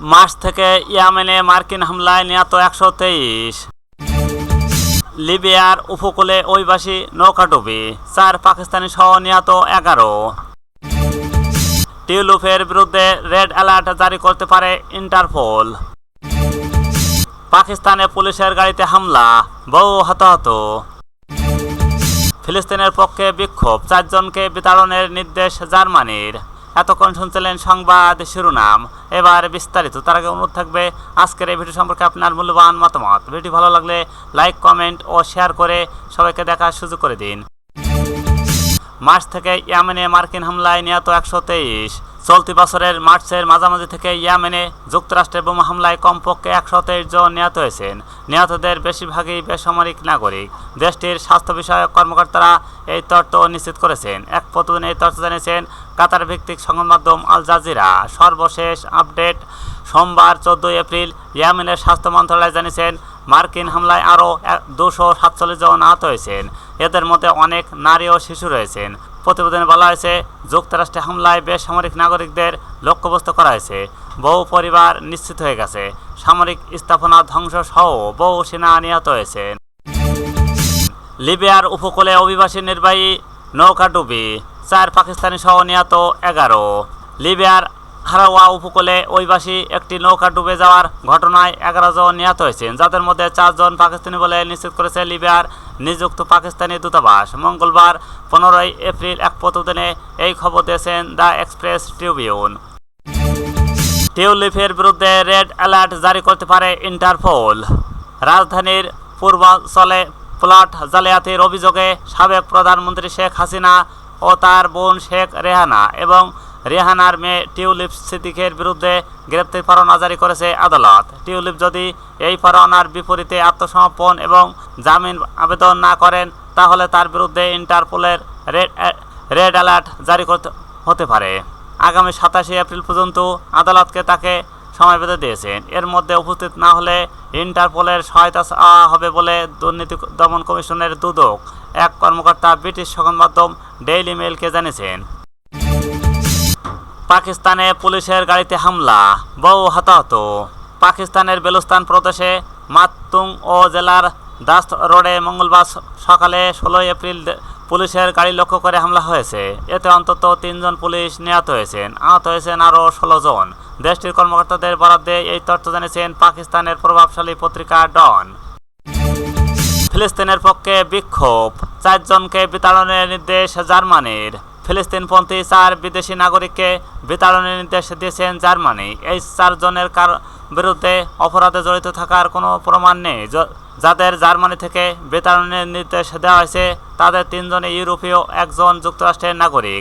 March থেকে ইয়ামেনে মার্কিন হামলায় নিহত একশো তেইশ। লিবিয়ার উপকূলে অভিবাসী নৌকাডুবি, চার পাকিস্তানি সহ নিহত এগারো। টিউলুফের বিরুদ্ধে রেড অ্যালার্ট জারি করতে পারে ইন্টারপোল। পাকিস্তানে পুলিশের গাড়িতে হামলা, বহু হতাহত। ফিলিস্তিনের পক্ষে বিক্ষোভ, চারজনকে বিতাড়নের নির্দেশ জার্মানির। এতক্ষণ শুনছিলেন সংবাদ শিরোনাম। এবার বিস্তারিত। তার আগে অনুরোধ থাকবে, আজকের এই ভিডিও সম্পর্কে আপনার মূল্যবান মতামত। ভিডিও ভালো লাগলে লাইক, কমেন্ট ও শেয়ার করে সবাইকে দেখার সুযোগ করে দিন। মার্চ থেকে ইয়েমেনে মার্কিন হামলায় নিহত একশো তেইশ। চলতি বছরের মার্চের মাঝামাঝি থেকে ইয়েমেনে যুক্তরাষ্ট্রের বোমা হামলায় কমপক্ষে একশো তেইশ জন নিহত হয়েছেন। নিহতদের বেশিরভাগই বেসামরিক নাগরিক। দেশটির স্বাস্থ্য বিষয়ক কর্মকর্তারা এই তথ্য নিশ্চিত করেছেন। এক প্রতিদিন এই তথ্য জানিয়েছেন, কাতার ভিত্তিক সংবাদ মাধ্যম আল জাজিরা। সর্বশেষ আপডেট সোমবার চোদ্দোই এপ্রিল ইয়েমেনের স্বাস্থ্য মন্ত্রণালয় জানিয়েছেন মার্কিন হামলায় আরও দুশো সাতচল্লিশ জন আহত হয়েছেন। এদের মধ্যে অনেক নারী ও শিশু রয়েছেন। প্রতিবেদনে বলা হয়েছে, যুক্তরাষ্ট্রে হামলায় বেসামরিক নাগরিকদের লক্ষ্যবস্তু করা হয়েছে। বহু পরিবার নিশ্চিত হয়ে গেছে, সামরিক স্থাপনা ধ্বংস সহ বহু সেনা নিহত হয়েছেন। লিবিয়ার উপকূলে অভিবাসী নির্বাহী নৌকাডুবি চার পাকিস্তানি সহ নিহত এগারো। লিবিয়ার হারাওয়া উপকূলে অভিবাসী একটি নৌকা ডুবে যাওয়ার ঘটনায় এগারো জন নিহত হয়েছেন, যাদের মধ্যে চারজন পাকিস্তানি বলে নিশ্চিত করেছে লিবিয়ার নিযুক্ত পাকিস্তানি দূতাবাস। মঙ্গলবার পনেরোই এপ্রিল এক প্রতিবেদনে এই খবর দিয়েছেন দ্য এক্সপ্রেস ট্রিবিউন। টিউলিফের বিরুদ্ধে রেড অ্যালার্ট জারি করতে পারে ইন্টারপোল। রাজধানীর পূর্বাঞ্চলে প্লট জালিয়াতির অভিযোগে সাবেক প্রধানমন্ত্রী শেখ হাসিনা ও তার বোন শেখ রেহানা এবং রেহানার মেয়ে টিউলিপ সিদ্দিকের বিরুদ্ধে গ্রেপ্তারি পরোয়ানা জারি করেছে আদালত। টিউলিপ যদি এই পরোয়ানার বিপরীতে আত্মসমর্পণ এবং জামিন আবেদন না করেন, তাহলে তার বিরুদ্ধে ইন্টারপোলের রেড রেড অ্যালার্ট জারি করতে, হতে পারে। আগামী সাতাশে এপ্রিল পর্যন্ত আদালতকে তাকে সময় বেঁধে দিয়েছেন। এর মধ্যে উপস্থিত না হলে ইন্টারপোলের সহায়তা চাওয়া হবে বলে দুর্নীতি দমন কমিশনের দুদক। এক কর্মকর্তা ব্রিটিশ সংবাদ মাধ্যম ডেইলি মেইলকে জানিয়েছেন। পাকিস্তানে পুলিশের গাড়িতে হামলা বহু হতাহত। পাকিস্তানের বেলুস্তান প্রদেশে মাতুং ও জেলার দাস্ত রোডে মঙ্গলবার সকালে ষোলোই এপ্রিল পুলিশের গাড়ি লক্ষ্য করে হামলা হয়েছে। এতে অন্তত তিনজন পুলিশ নিহত হয়েছেন। আহত হয়েছেন আরও ষোলো জন। দেশটির কর্মকর্তাদের বরাদ্দে এই তথ্য জানিয়েছেন পাকিস্তানের প্রভাবশালী পত্রিকা ডন। ফিলিস্তিনের পক্ষে বিক্ষোভ। চারজনকে বিতাড়নের নির্দেশ জার্মানির। ফিলিস্তিনপন্থী চার বিদেশি নাগরিককে বিতাড়নের নির্দেশ দিয়েছেন জার্মানি। এই চারজনের কার বিরুদ্ধে অপরাধে জড়িত থাকার কোনো প্রমাণ নেই। যাদের জার্মানি থেকে বিতাড়নের নির্দেশ দেওয়া হয়েছে, তাদের তিনজনই ইউরোপীয়, একজন যুক্তরাষ্ট্রের নাগরিক।